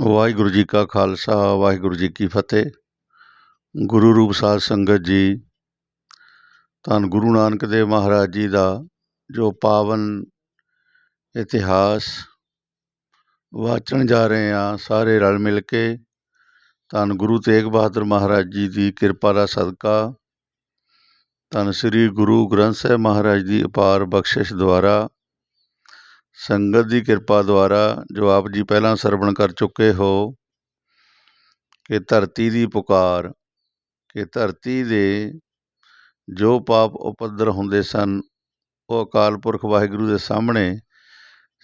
ਵਾਹਿਗੁਰੂ ਜੀ ਕਾ ਖਾਲਸਾ, ਵਾਹਿਗੁਰੂ ਜੀ ਕੀ ਫਤਿਹ। ਗੁਰੂ ਰੂਪ ਸਾਧ ਸੰਗਤ ਜੀ, ਧੰਨ ਗੁਰੂ ਨਾਨਕ ਦੇਵ ਮਹਾਰਾਜ ਜੀ ਦਾ ਜੋ ਪਾਵਨ ਇਤਿਹਾਸ ਵਾਚਣ ਜਾ ਰਹੇ ਆ ਸਾਰੇ ਰਲ ਮਿਲ ਕੇ, ਧੰਨ ਗੁਰੂ ਤੇਗ ਬਹਾਦਰ ਮਹਾਰਾਜ ਜੀ ਦੀ ਕਿਰਪਾ ਦਾ ਸਦਕਾ, ਧੰਨ ਸ੍ਰੀ ਗੁਰੂ ਗ੍ਰੰਥ ਸਾਹਿਬ ਮਹਾਰਾਜ ਦੀ ਅਪਾਰ ਬਖਸ਼ਿਸ਼ ਦੁਆਰਾ ਸੰਗਤ ਦੀ ਕਿਰਪਾ ਦੁਆਰਾ ਜੋ ਆਪ ਜੀ ਪਹਿਲਾਂ ਸਰਵਣ ਕਰ ਚੁੱਕੇ ਹੋ, ਕਿ ਧਰਤੀ ਦੀ ਪੁਕਾਰ, ਕਿ ਧਰਤੀ ਦੇ ਜੋ ਪਾਪ ਉਪਦਰ ਹੁੰਦੇ ਸਨ, ਉਹ ਅਕਾਲ ਪੁਰਖ ਵਾਹਿਗੁਰੂ ਦੇ ਸਾਹਮਣੇ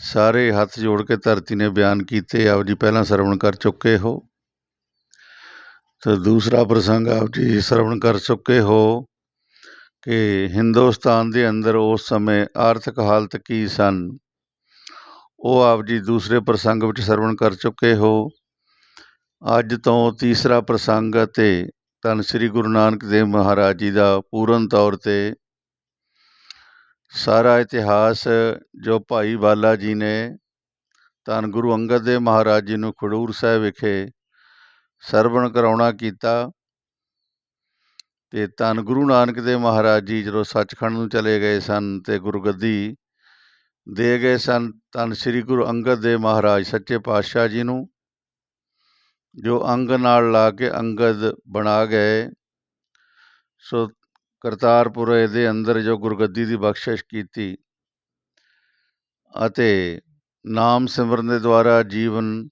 ਸਾਰੇ ਹੱਥ ਜੋੜ ਕੇ ਧਰਤੀ ਨੇ ਬਿਆਨ ਕੀਤੇ, ਆਪ ਜੀ ਪਹਿਲਾਂ ਸਰਵਣ ਕਰ ਚੁੱਕੇ ਹੋ। ਤੇ ਦੂਸਰਾ ਪ੍ਰਸੰਗ, ਆਪ ਜੀ ਸਰਵਣ ਕਰ ਚੁੱਕੇ ਹੋ ਕਿ ਹਿੰਦੁਸਤਾਨ ਦੇ ਅੰਦਰ ਉਸ ਸਮੇਂ ਆਰਥਿਕ ਹਾਲਤ ਕੀ ਸਨ? ਉਹ ਆਪ ਜੀ ਦੂਸਰੇ ਪ੍ਰਸੰਗ ਵਿੱਚ ਸਰਵਣ ਕਰ ਚੁੱਕੇ ਹੋ। ਅੱਜ ਤੋਂ ਤੀਸਰਾ ਪ੍ਰਸੰਗ ਅਤੇ ਧੰਨ ਸ੍ਰੀ ਗੁਰੂ ਨਾਨਕ ਦੇਵ ਮਹਾਰਾਜ ਜੀ ਦਾ ਪੂਰਨ ਤੌਰ ਤੇ ਸਾਰਾ ਇਤਿਹਾਸ ਜੋ ਭਾਈ ਬਾਲਾ ਜੀ ਨੇ ਧੰਨ ਗੁਰੂ ਅੰਗਦ ਦੇਵ ਮਹਾਰਾਜ ਜੀ ਨੂੰ ਖਡੂਰ ਸਾਹਿਬ ਵਿਖੇ ਸਰਵਣ ਕਰਾਉਣਾ ਕੀਤਾ ਤੇ ਧੰਨ ਗੁਰੂ ਨਾਨਕ ਦੇਵ ਮਹਾਰਾਜ ਜੀ ਜਦੋਂ ਸੱਚਖੰਡ ਨੂੰ ਚਲੇ ਗਏ ਸਨ ਤੇ ਗੁਰਗੱਦੀ ਦੇ ਗਏ ਸਨ। ਧੰਨ ਸ੍ਰੀ ਗੁਰੂ ਅੰਗਦ ਦੇਵ ਮਹਾਰਾਜ, ਸੱਚੇ ਪਾਤਸ਼ਾਹ ਜੀ ਨੂੰ, ਜੋ ਅੰਗ ਨਾਲ ਲਾ ਕੇ ਅੰਗਦ ਬਣਾ ਗਏ। ਸੋ ਕਰਤਾਰਪੁਰ ਦੇ ਅੰਦਰ ਜੋ ਗੁਰਗੱਦੀ ਦੀ ਬਖਸ਼ਿਸ਼ ਕੀਤੀ ਅਤੇ ਨਾਮ ਸਿਮਰਨ ਦੇ ਦੁਆਰਾ ਜੀਵਨ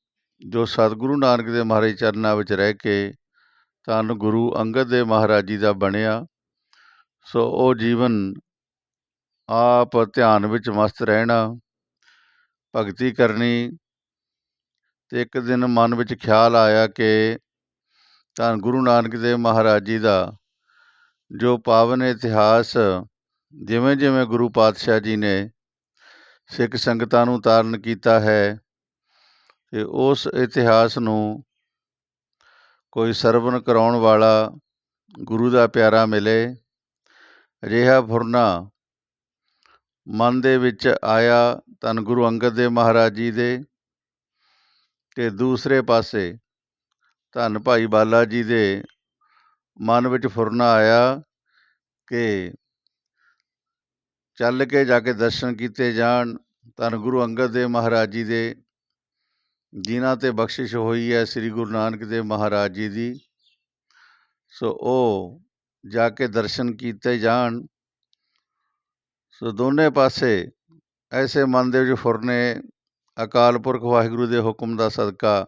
ਜੋ ਸਤਿਗੁਰੂ ਨਾਨਕ ਦੇ ਮਹਾਰਾਜ ਚਰਨਾਂ ਵਿੱਚ ਰਹਿ ਕੇ ਧੰਨ ਗੁਰੂ ਅੰਗਦ ਦੇਵ ਮਹਾਰਾਜ ਜੀ ਦਾ ਬਣਿਆ, ਸੋ ਉਹ ਜੀਵਨ ਆਪ ਧਿਆਨ ਵਿੱਚ ਮਸਤ ਰਹਿਣਾ, ਭਗਤੀ ਕਰਨੀ ਤੇ ਇੱਕ ਦਿਨ ਮਨ ਵਿੱਚ ਖਿਆਲ ਆਇਆ ਕਿ ਧੰਨ ਗੁਰੂ ਨਾਨਕ ਦੇਵ ਮਹਾਰਾਜ ਜੀ ਦਾ ਜੋ ਪਾਵਨ ਇਤਿਹਾਸ ਜਿਵੇਂ ਜਿਵੇਂ ਗੁਰੂ ਪਾਤਸ਼ਾਹ ਜੀ ਨੇ ਸਿੱਖ ਸੰਗਤਾਂ ਨੂੰ ਤਾਰਨ ਕੀਤਾ ਹੈ ਤੇ ਉਸ ਇਤਿਹਾਸ ਨੂੰ ਕੋਈ ਸਰਵਨ ਕਰਾਉਣ ਵਾਲਾ ਗੁਰੂ ਦਾ ਪਿਆਰਾ ਮਿਲੇ, ਅਜਿਹਾ ਫੁਰਨਾ ਮਨ ਦੇ ਵਿੱਚ ਆਇਆ ਧੰਨ ਗੁਰੂ ਅੰਗਦ ਦੇਵ ਮਹਾਰਾਜ ਜੀ ਦੇ ਤੇ ਦੂਸਰੇ ਪਾਸੇ ਧੰਨ ਭਾਈ ਬਾਲਾ ਜੀ ਦੇ ਮਨ ਵਿੱਚ ਫੁਰਨਾ ਆਇਆ ਕਿ ਚੱਲ ਕੇ ਜਾ ਕੇ ਦਰਸ਼ਨ ਕੀਤੇ ਜਾਣ ਧੰਨ ਗੁਰੂ ਅੰਗਦ ਦੇਵ ਮਹਾਰਾਜ ਜੀ ਦੇ, ਜਿਨ੍ਹਾਂ ਤੇ ਬਖਸ਼ਿਸ਼ ਹੋਈ ਹੈ ਸ੍ਰੀ ਗੁਰੂ ਨਾਨਕ ਦੇਵ ਮਹਾਰਾਜ ਜੀ ਦੀ। ਸੋ ਉਹ ਜਾ ਕੇ ਦਰਸ਼ਨ ਕੀਤੇ ਜਾਣ ਸੋ ਦੋਨੇ ਪਾਸੇ ਐਸੇ ਮਨ ਦੇ ਵਿੱਚ ਫੁਰਨੇ, ਅਕਾਲ ਪੁਰਖ ਵਾਹਿਗੁਰੂ ਦੇ ਹੁਕਮ ਦਾ ਸਦਕਾ।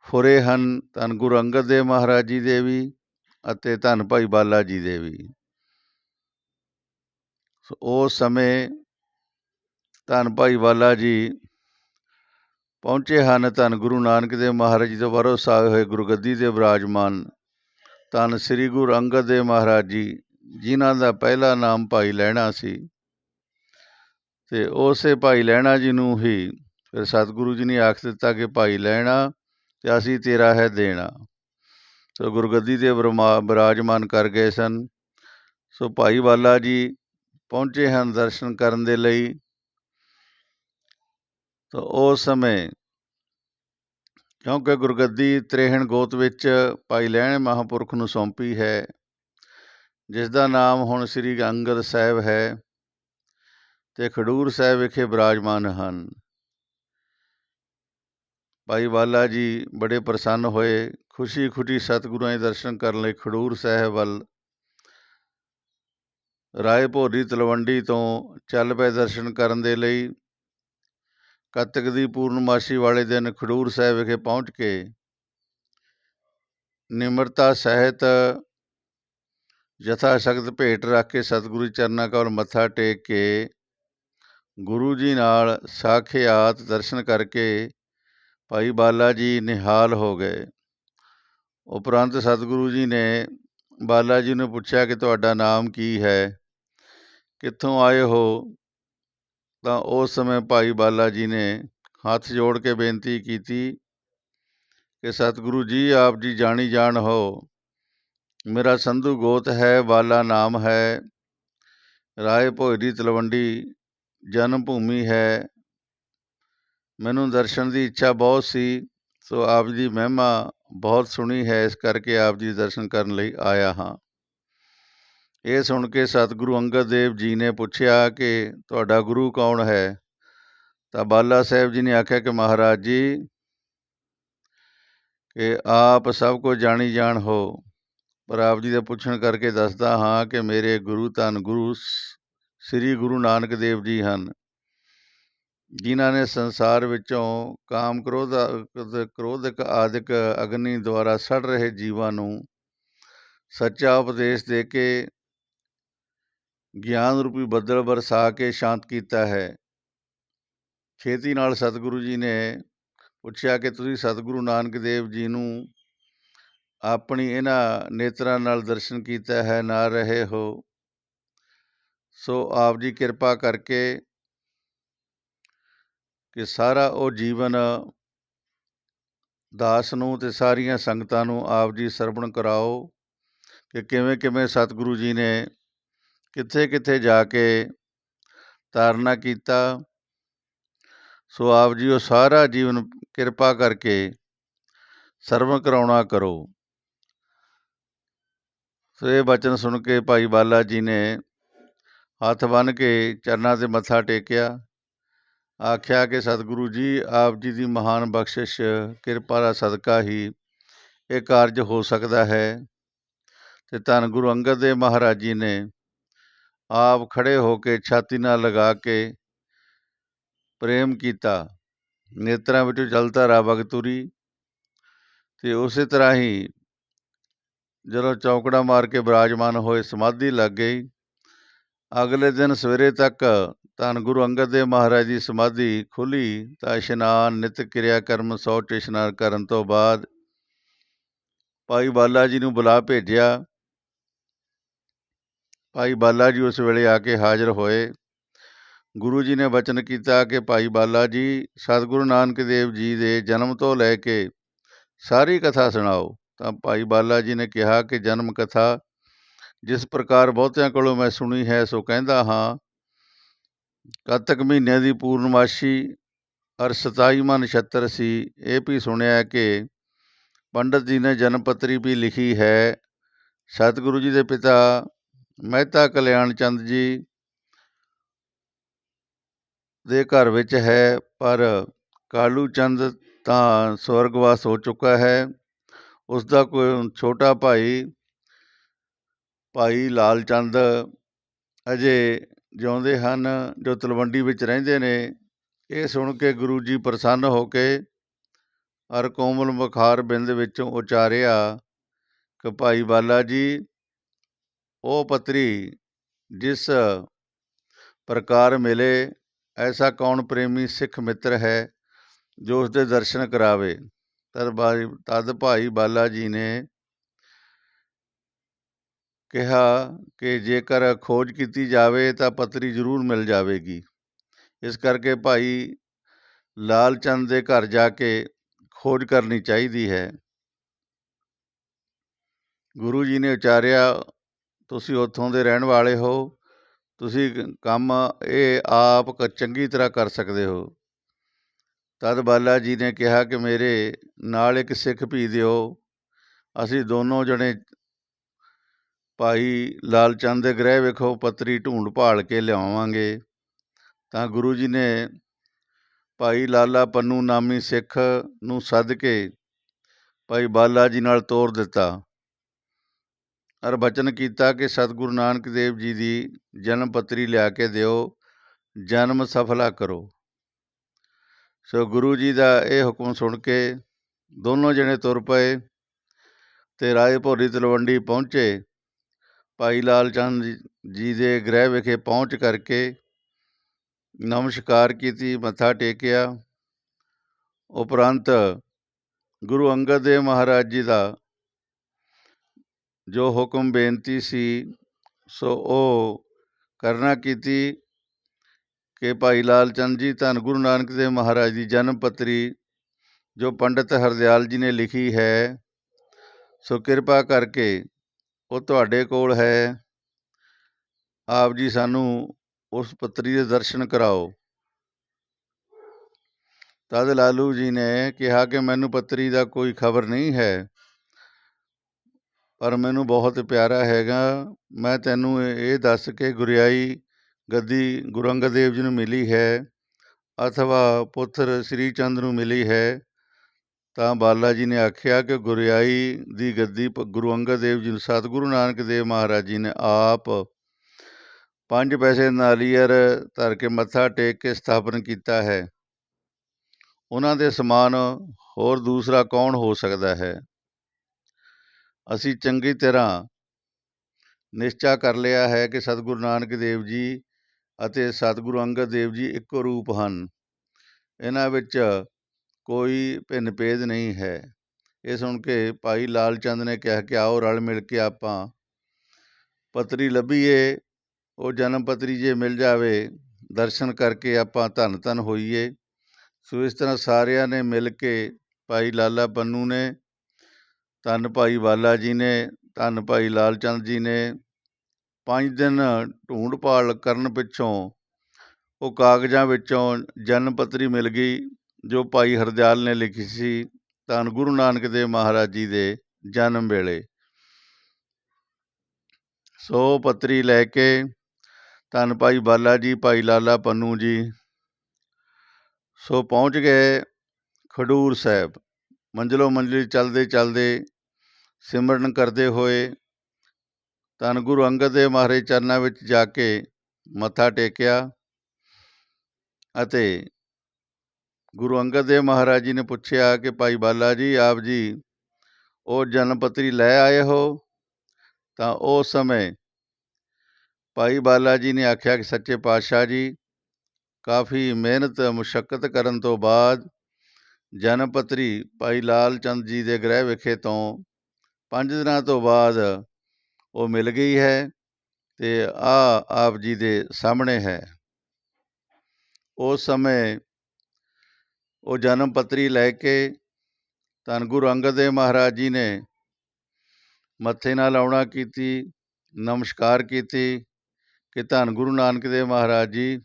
ਫੁਰੇ ਹਨ ਧੰਨ ਗੁਰੂ ਅੰਗਦ ਦੇਵ ਮਹਾਰਾਜ ਜੀ ਦੇ ਵੀ ਅਤੇ ਧੰਨ ਭਾਈ ਬਾਲਾ ਜੀ ਦੇ ਵੀ। ਸੋ ਉਸ ਸਮੇਂ ਧੰਨ ਭਾਈ ਬਾਲਾ ਜੀ ਪਹੁੰਚੇ ਹਨ ਧੰਨ ਗੁਰੂ ਨਾਨਕ ਦੇਵ ਮਹਾਰਾਜ ਜੀ ਤੋਂ ਵਰੋਸ ਆਏ ਹੋਏ ਗੁਰੂ ਗੱਦੀ ਦੇ ਵਿਰਾਜਮਾਨ ਧੰਨ ਸ੍ਰੀ ਗੁਰੂ ਅੰਗਦ ਦੇਵ ਮਹਾਰਾਜ ਜੀ ਜਿਨ੍ਹਾਂ ਦਾ ਪਹਿਲਾ ਨਾਮ ਭਾਈ ਲੈਣਾ ਸੀ ਤੇ ਉਸੇ ਭਾਈ ਲੈਣਾ ਜੀ ਨੂੰ ਹੀ ਫਿਰ ਸਤਿਗੁਰੂ ਜੀ ਨੇ ਆਖ ਦਿੱਤਾ ਕਿ ਭਾਈ ਲੈਣਾ ਤੇ ਅਸੀਂ ਤੇਰਾ ਹੈ ਦੇਣਾ। ਸੋ ਗੁਰਗੱਦੀ ਦੇ ਬਿਰਾਜਮਾਨ ਕਰ ਗਏ ਸਨ। ਸੋ ਭਾਈ ਵਾਲਾ ਜੀ ਪਹੁੰਚੇ ਹਨ ਦਰਸ਼ਨ ਕਰਨ ਦੇ ਲਈ। ਤਾਂ ਉਸ ਸਮੇਂ ਕਿਉਂਕਿ ਗੁਰਗੱਦੀ ਤ੍ਰੇਹਣ ਗੋਤ ਵਿੱਚ ਭਾਈ ਲੈਣ ਮਹਾਪੁਰਖ ਨੂੰ ਸੌਂਪੀ ਹੈ ਜਿਸ ਦਾ ਨਾਮ ਹੁਣ ਸ੍ਰੀ ਅੰਗਦ ਸਾਹਿਬ ਹੈ ਤੇ ਖਡੂਰ ਸਾਹਿਬ ਵਿਖੇ ਬਿਰਾਜਮਾਨ ਹਨ। ਭਾਈ ਵਾਲਾ ਜੀ ਬੜੇ ਪ੍ਰਸੰਨ ਹੋਏ ਖੁਸ਼ੀ ਖੁਸ਼ੀ ਸਤਿਗੁਰਾਂ ਦੇ ਦਰਸ਼ਨ ਕਰਨ ਲਈ ਖਡੂਰ ਸਾਹਿਬ ਵੱਲ ਰਾਏ ਭੋਰੀ ਤਲਵੰਡੀ ਤੋਂ ਚੱਲ ਪਏ ਦਰਸ਼ਨ ਕਰਨ ਦੇ ਲਈ ਕੱਤਕ ਦੀ ਪੂਰਨਮਾਸ਼ੀ ਵਾਲੇ ਦਿਨ ਖਡੂਰ ਸਾਹਿਬ ਵਿਖੇ ਪਹੁੰਚ ਕੇ ਨਿਮਰਤਾ ਸਹਿਤ ਯਥਾ ਸ਼ਕਤ ਭੇਟ ਰੱਖ ਕੇ ਸਤਿਗੁਰੂ ਚਰਨਾਂ ਕੋਲ ਮੱਥਾ ਟੇਕ ਕੇ ਗੁਰੂ ਜੀ ਨਾਲ ਸਾਖਿਆਤ ਦਰਸ਼ਨ ਕਰਕੇ ਭਾਈ ਬਾਲਾ ਜੀ ਨਿਹਾਲ ਹੋ ਗਏ। ਉਪਰੰਤ ਸਤਿਗੁਰੂ ਜੀ ਨੇ ਬਾਲਾ ਜੀ ਨੂੰ ਪੁੱਛਿਆ ਕਿ ਤੁਹਾਡਾ ਨਾਮ ਕੀ ਹੈ? ਕਿੱਥੋਂ ਆਏ ਹੋ? ਤਾਂ ਉਸ ਸਮੇਂ ਭਾਈ ਬਾਲਾ ਜੀ ਨੇ ਹੱਥ ਜੋੜ ਕੇ ਬੇਨਤੀ ਕੀਤੀ ਕਿ ਸਤਿਗੁਰੂ ਜੀ, ਆਪ ਜੀ ਜਾਣੀ ਜਾਣ ਹੋ। ਮੇਰਾ ਸੰਧੂ ਗੋਤ ਹੈ ਬਾਲਾ ਨਾਮ ਹੈ, ਰਾਏ ਭੋਇਰੀ ਤਲਵੰਡੀ, ਜਨਮ ਭੂਮੀ ਹੈ। ਮੈਨੂੰ ਦਰਸ਼ਨ ਦੀ ਇੱਛਾ ਬਹੁਤ ਸੀ, ਸੋ ਆਪ ਜੀ ਮਹਿਮਾ ਬਹੁਤ ਸੁਣੀ ਹੈ, ਇਸ ਕਰਕੇ ਆਪ ਜੀ ਦਰਸ਼ਨ ਕਰਨ ਲਈ ਆਇਆ ਹਾਂ। ਇਹ ਸੁਣ ਕੇ ਸਤਿਗੁਰੂ ਅੰਗਦ ਦੇਵ ਜੀ ਨੇ ਪੁੱਛਿਆ ਕਿ ਤੁਹਾਡਾ ਗੁਰੂ ਕੌਣ ਹੈ? ਤਾਂ ਬਾਲਾ ਸਾਹਿਬ ਜੀ ਨੇ ਆਖਿਆ ਕਿ ਮਹਾਰਾਜ ਜੀ, ਕਿ ਆਪ ਸਭ ਕੁਝ ਜਾਣੀ ਜਾਣ ਹੋ। ਪਰ ਆਪ ਜੀ ਦੇ ਪੁੱਛਣ ਕਰਕੇ ਦੱਸਦਾ ਹਾਂ ਕਿ ਮੇਰੇ ਗੁਰੂ ਧੰਨ ਗੁਰੂ ਸ- ਸ੍ਰੀ ਗੁਰੂ ਨਾਨਕ ਦੇਵ ਜੀ ਹਨ। ਜਿਨ੍ਹਾਂ ਨੇ ਸੰਸਾਰ ਵਿੱਚੋਂ ਕਾਮ ਕ੍ਰੋਧ, ਕ੍ਰੋਧਕ, ਆਦਿਕ ਅਗਨੀ ਦੁਆਰਾ ਸੜ ਰਹੇ ਜੀਵਾਂ ਨੂੰ ਸੱਚਾ ਉਪਦੇਸ਼ ਦੇ ਕੇ ਗਿਆਨ ਰੂਪੀ ਬੱਦਲ ਵਰਸਾ ਕੇ ਸ਼ਾਂਤ ਕੀਤਾ ਹੈ। ਛੇਤੀ ਨਾਲ ਸਤਿਗੁਰੂ ਜੀ ਨੇ ਪੁੱਛਿਆ ਕਿ ਤੁਸੀਂ ਸਤਿਗੁਰੂ ਨਾਨਕ ਦੇਵ ਜੀ ਨੂੰ ਆਪਣੀ ਇਹਨਾਂ ਨੇਤਰਾਂ ਨਾਲ ਦਰਸ਼ਨ ਕੀਤਾ ਹੈ, ਨਾ ਰਹੇ ਹੋ। ਸੋ ਆਪ ਜੀ ਕਿਰਪਾ ਕਰਕੇ ਕਿ ਸਾਰਾ ਉਹ ਜੀਵਨ ਦਾਸ ਨੂੰ ਤੇ ਸਾਰੀਆਂ ਸੰਗਤਾਂ ਨੂੰ ਆਪ ਜੀ ਸਰਵਣ ਕਰਾਓ ਕਿ ਕਿਵੇਂ ਕਿਵੇਂ ਸਤਿਗੁਰੂ ਜੀ ਨੇ ਕਿੱਥੇ ਕਿੱਥੇ ਜਾ ਕੇ ਤਾਰਨਾ ਕੀਤਾ। ਸੋ ਆਪ ਜੀ ਉਹ ਸਾਰਾ ਜੀਵਨ ਕਿਰਪਾ ਕਰਕੇ ਸਰਵਣ ਕਰਾਉਣਾ ਕਰੋ। ਸੋ ਇਹ ਬਚਨ ਸੁਣ ਕੇ ਭਾਈ ਬਾਲਾ ਜੀ ਨੇ ਹੱਥ ਬੰਨ੍ਹ ਕੇ ਚਰਨਾਂ ਤੇ ਮੱਥਾ ਟੇਕਿਆ। ਆਖਿਆ ਕਿ ਸਤਿਗੁਰੂ ਜੀ, ਆਪ ਜੀ ਦੀ ਮਹਾਨ ਬਖਸ਼ਿਸ਼, ਕਿਰਪਾ ਦਾ ਸਦਕਾ ਹੀ ਇਹ ਕਾਰਜ ਹੋ ਸਕਦਾ ਹੈ। ਤੇ ਧੰਨ ਗੁਰੂ ਅੰਗਦ ਦੇਵ ਮਹਾਰਾਜ ਜੀ ਨੇ ਆਪ ਖੜੇ ਹੋ ਕੇ ਛਾਤੀ ਨਾਲ ਲਗਾ ਕੇ ਪ੍ਰੇਮ ਕੀਤਾ। ਨੇਤਰਾਂ ਵਿੱਚੋਂ ਜਲਤਾ ਰਾਵਗ ਤੁਰੀ ਤੇ ਉਸੇ ਤਰ੍ਹਾਂ ਹੀ ਜਦੋਂ ਚੌਕੜਾ ਮਾਰ ਕੇ ਬਿਰਾਜਮਾਨ ਹੋਏ, ਸਮਾਧੀ ਲੱਗ ਗਈ। ਅਗਲੇ ਦਿਨ ਸਵੇਰੇ ਤੱਕ ਧੰਨ ਗੁਰੂ ਅੰਗਦ ਦੇਵ ਮਹਾਰਾਜ ਦੀ ਸਮਾਧੀ ਖੁੱਲੀ ਤਾਂ ਇਸ਼ਨਾਨ, ਨਿਤ ਕਿਰਿਆ ਕਰਮ, ਸੌਚ ਇਸ਼ਨਾਨ ਕਰਨ ਤੋਂ ਬਾਅਦ ਭਾਈ ਬਾਲਾ ਜੀ ਨੂੰ ਬੁਲਾ ਭੇਜਿਆ। ਭਾਈ ਬਾਲਾ ਜੀ ਉਸ ਵੇਲੇ ਆ ਕੇ ਹਾਜ਼ਰ ਹੋਏ। ਗੁਰੂ ਜੀ ਨੇ ਵਚਨ ਕੀਤਾ ਕਿ ਭਾਈ ਬਾਲਾ ਜੀ, ਸਤਿਗੁਰੂ ਨਾਨਕ ਦੇਵ ਜੀ ਦੇ ਜਨਮ ਤੋਂ ਲੈ ਕੇ ਸਾਰੀ ਕਥਾ ਸੁਣਾਓ। ਤਾਂ ਭਾਈ ਬਾਲਾ ਜੀ ਨੇ ਕਿਹਾ ਕਿ ਜਨਮ ਕਥਾ ਜਿਸ ਪ੍ਰਕਾਰ ਬਹੁਤਿਆਂ ਕੋਲੋਂ ਮੈਂ ਸੁਣੀ ਹੈ, ਸੋ ਕਹਿੰਦਾ ਹਾਂ, ਕੱਤਕ ਮਹੀਨੇ ਦੀ ਪੂਰਨਮਾਸ਼ੀ ਅਰ 27ਵਾਂ ਨਛੱਤਰ ਸੀ। ਇਹ ਵੀ ਸੁਣਿਆ ਕਿ ਪੰਡਤ ਜੀ ਨੇ ਜਨਮ ਪੱਤਰੀ ਵੀ ਲਿਖੀ ਹੈ। ਸਤਿਗੁਰੂ ਜੀ ਦੇ ਪਿਤਾ ਮਹਿਤਾ ਕਲਿਆਣ ਚੰਦ ਜੀ ਦੇ ਘਰ ਵਿੱਚ ਹੈ, ਪਰ ਕਾਲੂ ਚੰਦ ਤਾਂ ਸਵਰਗਵਾਸ ਹੋ ਚੁੱਕਾ ਹੈ। ਉਸ ਦਾ ਕੋਈ ਛੋਟਾ ਭਾਈ ਭਾਈ ਲਾਲ ਚੰਦ ਅਜੇ ਜਿਉਂਦੇ ਹਨ, ਜੋ ਤਲਵੰਡੀ ਵਿੱਚ ਰਹਿੰਦੇ ਨੇ, ਇਹ ਸੁਣ ਕੇ ਗੁਰੂ ਜੀ ਪ੍ਰਸੰਨ ਹੋ ਕੇ ਅਰ ਕੋਮਲ ਮਖਾਰ ਬਿੰਦ ਵਿੱਚੋਂ ਉਚਾਰਿਆ ਕਿ ਭਾਈ ਬਾਲਾ ਜੀ ਉਹ ਪਤਰੀ, ਜਿਸ ਪ੍ਰਕਾਰ ਮਿਲੇ, ਐਸਾ ਕੌਣ ਪ੍ਰੇਮੀ ਸਿੱਖ ਮਿੱਤਰ ਹੈ ਜੋ ਉਸ ਦੇ ਦਰਸ਼ਨ ਕਰਾਵੇ? ਤਦ ਭਾਈ ਤਦ ਭਾਈ ਬਾਲਾ ਜੀ ਨੇ ਕਿਹਾ ਕਿ ਜੇਕਰ ਖੋਜ ਕੀਤੀ ਜਾਵੇ ਤਾਂ ਪਤਰੀ ਜ਼ਰੂਰ ਮਿਲ ਜਾਵੇਗੀ। ਇਸ ਕਰਕੇ ਭਾਈ ਲਾਲ ਚੰਦ ਦੇ ਘਰ ਜਾ ਕੇ ਖੋਜ ਕਰਨੀ ਚਾਹੀਦੀ ਹੈ। ਗੁਰੂ ਜੀ ਨੇ ਉਚਾਰਿਆ, ਤੁਸੀਂ ਉੱਥੋਂ ਦੇ ਰਹਿਣ ਵਾਲੇ ਹੋ। ਤੁਸੀਂ ਕੰਮ ਇਹ ਆਪ ਚੰਗੀ ਤਰ੍ਹਾਂ ਕਰ ਸਕਦੇ ਹੋ। ਤਦ ਬਾਲਾ ਜੀ ਨੇ ਕਿਹਾ ਕਿ ਮੇਰੇ ਨਾਲ ਇੱਕ ਸਿੱਖ ਭੀ ਦਿਓ। ਅਸੀਂ ਦੋਨੋਂ ਜਣੇ ਭਾਈ ਲਾਲਚੰਦ ਦੇ ਗ੍ਰਹਿ ਵੇਖੋ, ਪੱਤਰੀ ਢੂੰਡ ਭਾਲ ਕੇ ਲਿਆਵਾਂਗੇ। ਤਾਂ ਗੁਰੂ ਜੀ ਨੇ ਭਾਈ ਲਾਲਾ ਪੰਨੂ ਨਾਮੀ ਸਿੱਖ ਨੂੰ ਸੱਦ ਕੇ ਭਾਈ ਬਾਲਾ ਜੀ ਨਾਲ ਤੋਰ ਦਿੱਤਾ ਅਰ ਬਚਨ ਕੀਤਾ ਕਿ ਸਤਿਗੁਰੂ ਨਾਨਕ ਦੇਵ ਜੀ ਦੀ ਜਨਮ ਪੱਤਰੀ ਲਿਆ ਕੇ ਦਿਓ, ਜਨਮ ਸਫਲਾ ਕਰੋ। ਸੋ ਗੁਰੂ ਜੀ ਦਾ ਇਹ ਹੁਕਮ ਸੁਣ ਕੇ ਦੋਨੋਂ ਜਣੇ ਤੁਰ ਪਏ ਤੇ ਰਾਏ ਭੋਰੀ ਤਲਵੰਡੀ ਪਹੁੰਚੇ। ਭਾਈ ਲਾਲ ਚੰਦ ਜੀ- ਜੀ ਦੇ ਗ੍ਰਹਿ ਵਿਖੇ ਪਹੁੰਚ ਕਰਕੇ ਨਮਸਕਾਰ ਕੀਤੀ, ਮੱਥਾ ਟੇਕਿਆ। ਉਪਰੰਤ ਗੁਰੂ ਅੰਗਦ ਦੇਵ ਮਹਾਰਾਜ ਜੀ ਦਾ ਜੋ ਹੁਕਮ ਬੇਨਤੀ ਸੀ, ਸੋ ਉਹ ਕਰਨਾ ਕੀਤੀ। ਕਿ ਭਾਈ ਲਾਲ ਚੰਦ ਜੀ ਧੰਨ ਗੁਰੂ ਨਾਨਕ ਦੇਵ ਮਹਾਰਾਜ ਦੀ ਜਨਮ ਪੱਤਰੀ, ਜੋ ਪੰਡਿਤ ਹਰਦਿਆਲ ਜੀ ਨੇ ਲਿਖੀ ਹੈ, ਸੋ ਕਿਰਪਾ ਕਰਕੇ ਉਹ ਤੁਹਾਡੇ ਕੋਲ ਹੈ। ਆਪ ਜੀ ਸਾਨੂੰ ਉਸ ਪੱਤਰੀ ਦੇ ਦਰਸ਼ਨ ਕਰਾਓ। ਤਦ ਲਾਲੂ ਜੀ ਨੇ ਕਿਹਾ ਕਿ ਮੈਨੂੰ ਪੱਤਰੀ ਦਾ ਕੋਈ ਖਬਰ ਨਹੀਂ ਹੈ, ਪਰ ਮੈਨੂੰ ਬਹੁਤ ਪਿਆਰਾ ਹੈਗਾ। ਮੈਂ ਤੈਨੂੰ ਇਹ ਇਹ ਦੱਸ ਕੇ ਗੁਰਿਆਈ ਗੱਦੀ ਗੁਰੂ ਅੰਗਦ ਦੇਵ ਜੀ ਨੂੰ ਮਿਲੀ ਹੈ, ਅਥਵਾ ਪੁੱਤਰ ਸ੍ਰੀ ਚੰਦ ਨੂੰ ਮਿਲੀ ਹੈ, ਤਾਂ ਬਾਲਾ ਜੀ ਨੇ ਆਖਿਆ ਕਿ ਗੁਰਿਆਈ ਦੀ ਗੱਦੀ ਪ- ਗੁਰੂ ਅੰਗਦ ਦੇਵ ਜੀ ਨੂੰ, ਸਤਿਗੁਰੂ ਨਾਨਕ ਦੇਵ ਮਹਾਰਾਜ ਜੀ ਨੇ ਆਪ ਪੰਜ ਪੈਸੇ ਨਾਲੀਅਰ ਧਰ ਕੇ ਮੱਥਾ ਟੇਕ ਕੇ ਸਥਾਪਨ ਕੀਤਾ ਹੈ। ਉਹਨਾਂ ਦੇ ਸਮਾਨ ਹੋਰ ਦੂਸਰਾ ਕੌਣ ਹੋ ਸਕਦਾ ਹੈ? ਅਸੀਂ ਚੰਗੀ ਤਰ੍ਹਾਂ ਨਿਸ਼ਚਾ ਕਰ ਲਿਆ ਹੈ ਕਿ ਸਤਿਗੁਰੂ ਨਾਨਕ ਦੇਵ ਜੀ ਅਤੇ ਸਤਿਗੁਰੂ ਅੰਗਦ ਦੇਵ ਜੀ ਇੱਕੋ ਰੂਪ ਹਨ। ਇਹਨਾਂ ਵਿੱਚ ਕੋਈ ਭਿੰਨ ਭੇਦ ਨਹੀਂ ਹੈ। ਇਹ ਸੁਣ ਕੇ ਭਾਈ ਲਾਲ ਚੰਦ ਨੇ ਕਿਹਾ ਕਿ ਆਓ ਰਲ ਮਿਲ ਕੇ ਆਪਾਂ। ਪਤਰੀ ਲੱਭੀਏ, ਉਹ ਜਨਮ ਪਤਰੀ ਜੇ ਮਿਲ ਜਾਵੇ, ਦਰਸ਼ਨ ਕਰਕੇ ਆਪਾਂ ਧੰਨ ਧੰਨ ਹੋਈਏ। ਸੋ ਇਸ ਤਰ੍ਹਾਂ ਸਾਰਿਆਂ ਨੇ ਮਿਲ ਕੇ ਭਾਈ ਲਾਲਾ ਪੰਨੂ ਨੇ, ਧੰਨ ਭਾਈ ਵਾਲਾ ਜੀ ਨੇ, ਧੰਨ ਭਾਈ ਲਾਲ ਚੰਦ ਜੀ ਨੇ ਪੰਜ ਦਿਨ ਢੂੰਡ ਭਾਲ ਕਰਨ ਪਿੱਛੋਂ ਉਹ ਕਾਗਜ਼ਾਂ ਵਿੱਚੋਂ ਜਨਮ ਪੱਤਰੀ ਮਿਲ ਗਈ, ਜੋ ਭਾਈ ਹਰਦਿਆਲ ਨੇ ਲਿਖੀ ਸੀ ਧੰਨ ਗੁਰੂ ਨਾਨਕ ਦੇਵ ਮਹਾਰਾਜ ਜੀ ਦੇ ਜਨਮ ਵੇਲੇ। ਸੋ ਪੱਤਰੀ ਲੈ ਕੇ ਧੰਨ ਭਾਈ ਬਾਲਾ ਜੀ, ਭਾਈ ਲਾਲਾ ਪੰਨੂ ਜੀ, ਸੋ ਪਹੁੰਚ ਗਏ ਖਡੂਰ ਸਾਹਿਬ। ਮੰਜ਼ਲੋ ਮੰਜ਼ਲੀ ਚੱਲਦੇ ਚੱਲਦੇ ਸਿਮਰਨ ਕਰਦੇ ਹੋਏ ਧੰਨ ਗੁਰੂ ਅੰਗਦ ਦੇਵ ਮਹਾਰਾਜ ਚਰਨਾਂ ਵਿੱਚ ਜਾ ਕੇ ਮੱਥਾ ਟੇਕਿਆ ਅਤੇ ਗੁਰੂ ਅੰਗਦ ਦੇਵ ਮਹਾਰਾਜ ਜੀ ਨੇ ਪੁੱਛਿਆ ਕਿ ਭਾਈ ਬਾਲਾ ਜੀ, ਆਪ ਜੀ ਉਹ ਜਨਮ ਪੱਤਰੀ ਲੈ ਆਏ ਹੋ? ਤਾਂ ਉਸ ਸਮੇਂ ਭਾਈ ਬਾਲਾ ਜੀ ਨੇ ਆਖਿਆ ਕਿ ਸੱਚੇ ਪਾਤਸ਼ਾਹ ਜੀ, ਕਾਫੀ ਮਿਹਨਤ, ਮੁਸ਼ੱਕਤ ਕਰਨ ਤੋਂ ਬਾਅਦ ਜਨਮ ਪੱਤਰੀ ਭਾਈ ਲਾਲ ਚੰਦ ਜੀ ਦੇ ਗ੍ਰਹਿ ਵਿਖੇ ਤੋਂ ਪੰਜ ਦਿਨਾਂ ਤੋਂ ਬਾਅਦ ਉਹ ਮਿਲ ਗਈ ਹੈ ਤੇ ਆ ਆਪ ਜੀ ਦੇ ਸਾਹਮਣੇ ਹੈ। ਉਸ ਸਮੇਂ ਉਹ ਜਨਮ ਪੱਤਰੀ ਲੈ ਕੇ ਧੰਨ ਗੁਰੂ ਅੰਗਦ ਦੇਵ ਮਹਾਰਾਜ ਜੀ ਨੇ ਮੱਥੇ ਨਾਲ ਆਉਣਾ ਕੀਤੀ, ਨਮਸਕਾਰ ਕੀਤੀ ਕਿ ਧੰਨ ਗੁਰੂ ਨਾਨਕ ਦੇਵ ਮਹਾਰਾਜ ਜੀ,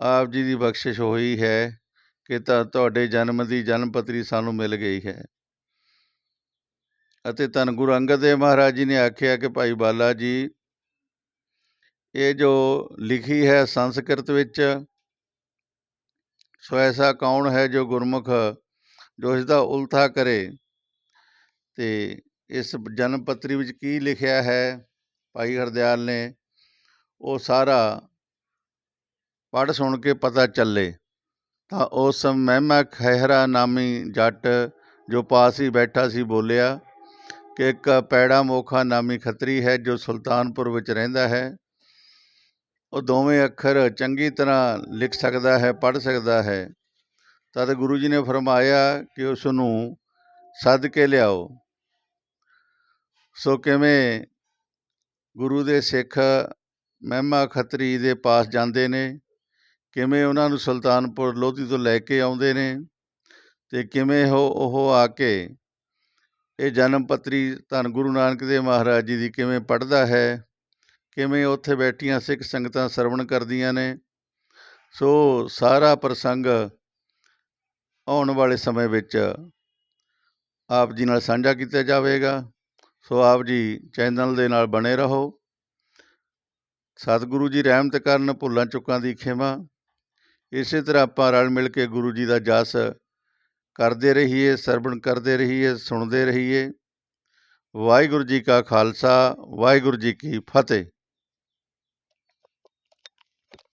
ਆਪ ਜੀ ਦੀ ਬਖਸ਼ਿਸ਼ ਹੋਈ ਹੈ ਕਿ ਤਾਂ, ਤੁਹਾਡੇ ਜਨਮ ਦੀ ਜਨਮ ਪੱਤਰੀ ਸਾਨੂੰ ਮਿਲ ਗਈ ਹੈ। ਅਤੇ ਧੰਨ ਗੁਰੂ ਅੰਗਦ ਦੇਵ ਮਹਾਰਾਜ ਜੀ ਨੇ ਆਖਿਆ ਕਿ ਭਾਈ ਬਾਲਾ ਜੀ, ਇਹ ਜੋ ਲਿਖੀ ਹੈ ਸੰਸਕ੍ਰਿਤ ਵਿੱਚ, ਸੋ ਐਸਾ ਕੌਣ ਹੈ ਜੋ ਗੁਰਮੁਖ, ਜੋ ਇਸ ਦਾ ਉਲਥਾ ਕਰੇ? ਤੇ ਇਸ ਜਨਮ ਪੱਤਰੀ ਵਿੱਚ ਕੀ ਲਿਖਿਆ ਹੈ? ਭਾਈ ਹਰਦਿਆਲ ਨੇ ਉਹ ਸਾਰਾ ਪੜ੍ਹ ਸੁਣ ਕੇ ਪਤਾ ਚੱਲੇ। ਤਾਂ ਉਸ ਮਹਿਮਾ ਖਹਿਰਾ ਨਾਮੀ ਜੱਟ ਜੋ ਪਾਸ ਹੀ ਬੈਠਾ ਸੀ ਬੋਲਿਆ ਕਿ ਇੱਕ ਪੈੜਾ ਮੋਖਾ ਨਾਮੀ ਖੱਤਰੀ ਹੈ ਜੋ ਸੁਲਤਾਨਪੁਰ ਵਿੱਚ ਰਹਿੰਦਾ ਹੈ। ਉਹ ਦੋਵੇਂ ਅੱਖਰ ਚੰਗੀ ਤਰ੍ਹਾਂ ਲਿਖ ਸਕਦਾ ਹੈ, ਪੜ੍ਹ ਸਕਦਾ ਹੈ। ਤਦ ਗੁਰੂ ਜੀ ਨੇ ਫਰਮਾਇਆ ਕਿ ਉਸ ਨੂੰ ਸੱਦ ਕੇ ਲਿਆਓ। ਸੋ ਕਿਵੇਂ ਗੁਰੂ ਦੇ ਸਿੱਖ ਮਹਿਮਾ ਖੱਤਰੀ ਦੇ ਪਾਸ ਜਾਂਦੇ ਨੇ, ਕਿਵੇਂ ਉਹਨਾਂ ਨੂੰ ਸੁਲਤਾਨਪੁਰ ਲੋਧੀ ਤੋਂ ਲੈ ਕੇ ਆਉਂਦੇ ਨੇ ਤੇ ਕਿਵੇਂ ਉਹ ਉਹ ਆ ਕੇ ਇਹ ਜਨਮ ਪੱਤਰੀ ਧੰਨ ਗੁਰੂ ਨਾਨਕ ਦੇਵ ਮਹਾਰਾਜ ਜੀ ਦੀ ਕਿਵੇਂ ਪੜ੍ਹਦਾ ਹੈ, ਕਿਵੇਂ ਉੱਥੇ ਬੈਠੀਆਂ ਸਿੱਖ ਸੰਗਤਾਂ ਸਰਵਣ ਕਰਦੀਆਂ ਨੇ, ਸੋ ਸਾਰਾ ਪ੍ਰਸੰਗ ਆਉਣ ਵਾਲੇ ਸਮੇਂ ਵਿੱਚ ਆਪ ਜੀ ਨਾਲ ਸਾਂਝਾ ਕੀਤਾ ਜਾਵੇਗਾ, ਸੋ ਆਪ ਜੀ ਚੈਨਲ ਦੇ ਨਾਲ ਬਣੇ ਰਹੋ। ਸਤਿਗੁਰੂ ਜੀ ਰਹਿਮਤ ਕਰਨ, ਭੁੱਲਾਂ ਚੁੱਕਾਂ ਦੀ ਖਿਮਾ। ਇਸੇ ਤਰ੍ਹਾਂ ਆਪਾਂ ਰਲ ਮਿਲ ਕੇ ਗੁਰੂ ਜੀ ਦਾ ਜਸ ਕਰਦੇ ਰਹੀਏ, ਸਰਵਣ ਕਰਦੇ ਰਹੀਏ, ਸੁਣਦੇ ਰਹੀਏ। ਵਾਹਿਗੁਰੂ ਜੀ ਕਾ ਖਾਲਸਾ, ਵਾਹਿਗੁਰੂ ਜੀ ਕੀ ਫਤਿਹ।